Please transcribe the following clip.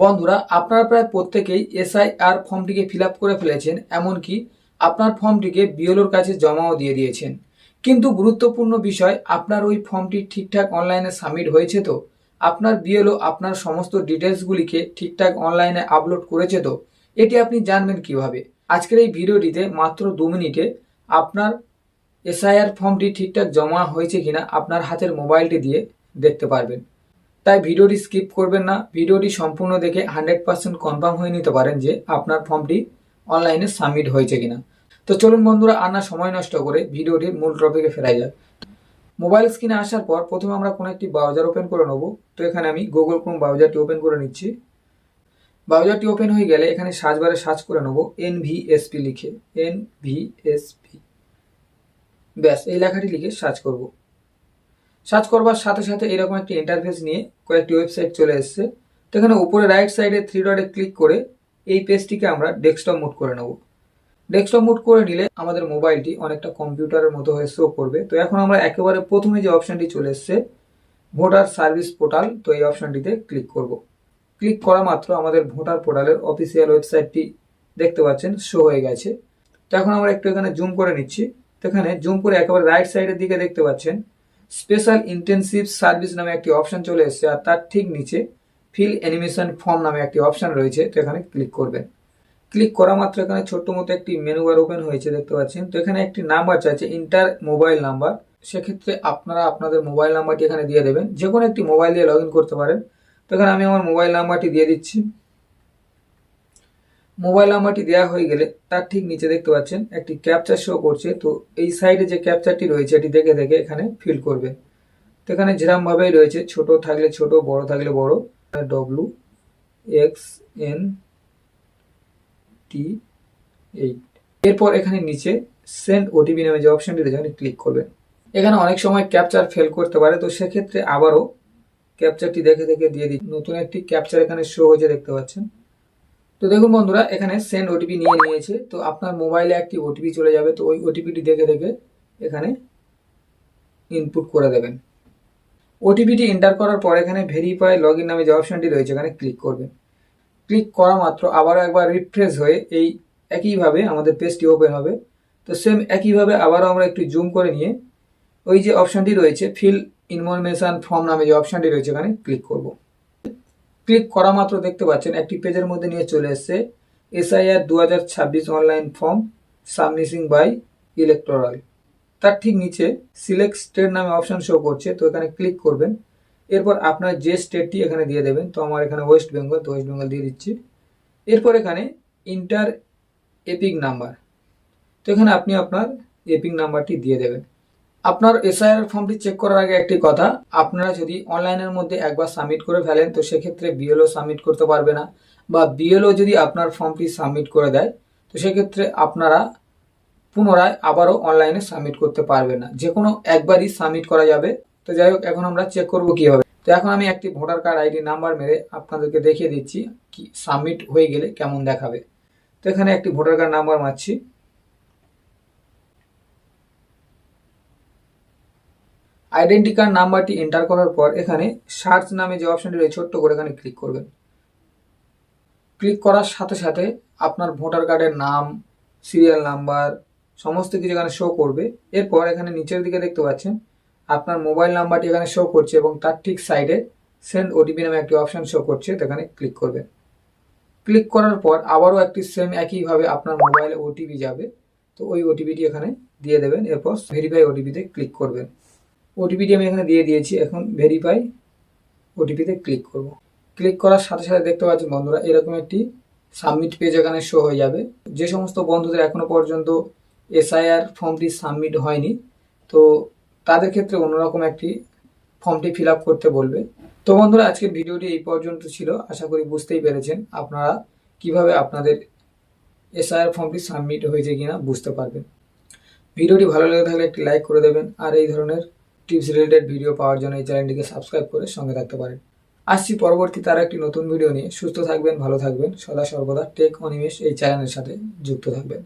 বন্ধুরা, আপনারা প্রায় প্রত্যেকেই এসআইআর ফর্মটিকে ফিল করে ফেলেছেন, এমনকি আপনার ফর্মটিকে বিএলওর কাছে জমাও দিয়ে দিয়েছেন। কিন্তু গুরুত্বপূর্ণ বিষয়, আপনার ওই ফর্মটি ঠিকঠাক অনলাইনে সাবমিট হয়েছে তো? আপনার বিএলও আপনার সমস্ত ডিটেলসগুলিকে ঠিকঠাক অনলাইনে আপলোড করেছে তো? এটি আপনি জানবেন কীভাবে? আজকের এই ভিডিওটিতে মাত্র দু মিনিটে আপনার এসআইআর ফর্মটি ঠিকঠাক জমা হয়েছে কিনা আপনার হাতের মোবাইলটি দিয়ে দেখতে পারবেন। তাই ভিডিওটি স্কিপ করবেন না। ভিডিওটি সম্পূর্ণ দেখে হান্ড্রেড পার্সেন্ট কনফার্ম হয়ে নিতে পারেন যে আপনার ফর্মটি অনলাইনে সাবমিট হয়েছে কিনা। তো চলুন বন্ধুরা, আর না সময় নষ্ট করে ভিডিওটির মূল টপিকে ফেরা যাক। মোবাইল স্ক্রিনে আসার পর প্রথমে আমরা কোনো একটি ব্রাউজার ওপেন করে নেব। তো এখানে আমি গুগল ক্রোম ব্রাউজারটি ওপেন করে নিচ্ছি। ব্রাউজারটি ওপেন হয়ে গেলে এখানে সার্চ বারে সার্চ করে নেব এন ভিএসপি লিখে। এন ভিএসপি ব্যাস, এই লেখাটি লিখে সার্চ করব। সার্চ করবার সাথে সাথে এরকম একটি ইন্টারফেস নিয়ে কয়েকটি ওয়েবসাইট চলে এসেছে। তো এখানে উপরে রাইট সাইডে থ্রি ডটে ক্লিক করে এই পেজটিকে আমরা ডেস্কটপ মোড করে নেব। ডেস্কটপ মোড করে নিলে আমাদের মোবাইলটি অনেকটা কম্পিউটারের মতো হয়ে শো করবে। তো এখন আমরা একেবারে প্রথমে যে অপশানটি চলে এসেছে ভোটার সার্ভিস পোর্টাল তো এই অপশানটিতে ক্লিক করব। ক্লিক করা মাত্র আমাদের ভোটার পোর্টালের অফিসিয়াল ওয়েবসাইটটি দেখতে পাচ্ছেন শো হয়ে গেছে। তো এখন আমরা একটু এখানে জুম করে নিচ্ছি। তো এখানে জুম করে একেবারে রাইট সাইডের দিকে দেখতে পাচ্ছেন স্পেশাল ইন্টেনসিভ সার্ভিস নামে একটি অপশন চলে এসেছে আর তার ঠিক নিচে ফিল অ্যানিমেশন ফর্ম নামে একটি অপশন রয়েছে, তো এখানে ক্লিক করবেন। ক্লিক করা মাত্র এখানে ছোট্ট মতো একটি মেনু বার ওপেন হয়েছে, দেখতে পাচ্ছেন। তো এখানে একটি নাম্বার চাইছে ইন্টার মোবাইল নাম্বার সেক্ষেত্রে আপনারা আপনাদের মোবাইল নাম্বারটি এখানে দিয়ে দেবেন। যে কোনো একটি মোবাইল দিয়ে লগ করতে পারেন। তো এখানে আমি আমার মোবাইল নাম্বারটি দিয়ে দিচ্ছি। মোবাইল নাম্বারটি দেওয়া হয়ে গেলে তার ঠিক নিচে দেখতে পাচ্ছেন, একটি ক্যাপচার শো করছে। তো এই সাইডে যে ক্যাপচারটি রয়েছে, এটি দেখে দেখে এখানে ফিল করবে। তো এখানে যেরকমভাবেই রয়েছে, ছোট থাকলে ছোট, বড় থাকলে বড়। W X N T eight এরপর এখানে নিচে সেন্ড ওটিপি নামে যে অপশনটি রয়েছে, এখানে ক্লিক করবেন এখানে অনেক সময় ক্যাপচার ফেল করতে পারে, তো সেক্ষেত্রে আবারও ক্যাপচারটি দেখে দেখে দিয়ে দিই নতুন একটি ক্যাপচার এখানে শো হয়েছে, দেখতে পাচ্ছেন। তো দেখুন বন্ধুরা, এখানে সেন্ড ওটিপি নিয়ে নিয়েছে। তো আপনার মোবাইলে একটি ওটিপি চলে যাবে, তো ওই ওটিপিটি দেখে দেখে এখানে ইনপুট করে দেবেন। ওটিপিটি এন্টার করার পর এখানে ভেরিফাই লগ ইন নামে যে অপশানটি রয়েছে, এখানে ক্লিক করবেন। ক্লিক করা মাত্র আবারও একবার রিফ্রেশ হয়ে এই একইভাবে আমাদের পেজটি ওপেন হবে। তো সেম একইভাবে আবারও আমরা একটু জুম করে নিয়ে ওই যে অপশানটি রয়েছে ফিল ইনফরমেশন ফর্ম নামে যে অপশনটি রয়েছে, এখানে ক্লিক করব। ক্লিক করা মাত্র দেখতে পাচ্ছেন, একটি পেজের মধ্যে নিয়ে চলে এসছে এসআইআর দু হাজার ছাব্বিশ online form submitting by electoral. তার ঠিক নিচে সিলেক্ট স্টেট নামে অপশন শো করছে, তো এখানে ক্লিক করবেন। এরপর আপনার যে স্টেটটি এখানে দিয়ে দেবেন, তো আমার এখানে ওয়েস্ট বেঙ্গল, তো ওয়েস্ট বেঙ্গল দিয়ে দিচ্ছি। এরপর এখানে ইন্টার এপিক নাম্বার, তো এখানে আপনি আপনার এপিক নাম্বারটি দিয়ে দেবেন। আপনার এসআইআর ফর্মটি চেক করার আগে একটি কথা। আপনারা যদি অনলাইনের মধ্যে একবার সাবমিট করে ফেলেন, তো সেক্ষেত্রে বিএলও সাবমিট করতে পারবে না। বা বিএলও যদি আপনার ফর্মটি সাবমিট করে দেয়, তো সেক্ষেত্রে আপনারা পুনরায় আবারও অনলাইনে সাবমিট করতে পারবে না। যে কোনো একবারই সাবমিট করা যাবে। তো যাই হোক, এখন আমরা চেক করব কীভাবে। তো এখন আমি একটি ভোটার কার্ড আইডি নাম্বার মেরে আপনাদেরকে দেখিয়ে দিচ্ছি, কি সাবমিট হয়ে গেলে কেমন দেখাবে। তো এখানে একটি ভোটার কার্ড নাম্বার মারছি। আইডেন্টি কার্ড নাম্বারটি এন্টার করার পর এখানে সার্চ নামে যে অপশনটি রয়েছে, ছোট্ট করে এখানে ক্লিক করবেন। ক্লিক করার সাথে সাথে আপনার ভোটার কার্ডের নাম, সিরিয়াল নাম্বার, সমস্ত কিছু এখানে শো করবে। এরপর এখানে নিচের দিকে দেখতে পাচ্ছেন, আপনার মোবাইল নাম্বারটি এখানে শো করছে এবং তার ঠিক সাইডে সেন্ড ওটিপি নামে একটি অপশন শো করছে, তো এখানে ক্লিক করবেন। ক্লিক করার পর আবারও একটি সেম একইভাবে আপনার মোবাইলে ওটিপি যাবে, তো ওই ওটিপিটি এখানে দিয়ে দেবেন, এরপর ভেরিফাই ওটিপিতে ক্লিক করবেন। ওটিপিটি আমি এখানে দিয়ে দিয়েছি, এখন ভেরিফাই ওটিপিতে ক্লিক করব। ক্লিক করার সাথে সাথে দেখতে পাচ্ছেন বন্ধুরা, এরকম একটি সাবমিট পেজ এখানে শো হয়ে যাবে। যে সমস্ত বন্ধুদের এখনও পর্যন্ত এসআইআর ফর্মটি সাবমিট হয়নি, তো তাদের ক্ষেত্রে অন্যরকম একটি ফর্মটি ফিল করতে বলবে। তো বন্ধুরা, আজকের ভিডিওটি এই পর্যন্ত ছিল। আশা করি বুঝতেই পেরেছেন আপনারা কীভাবে আপনাদের এসআইআর ফর্মটি সাবমিট হয়েছে কিনা বুঝতে পারবেন। ভিডিওটি ভালো লেগে থাকলে একটি লাইক করে দেবেন, আর এই ধরনের টিপস রিলেটেড ভিডিও পাওয়ার জন্য এই চ্যানেলটিকে সাবস্ক্রাইব করে সঙ্গে থাকতে পারেন। আসছি পরবর্তী তার একটি নতুন ভিডিও নিয়ে। সুস্থ থাকবেন, ভালো থাকবেন। সদা সর্বদা টেক অনিমেষ এই চ্যানেলের সাথে যুক্ত থাকবেন।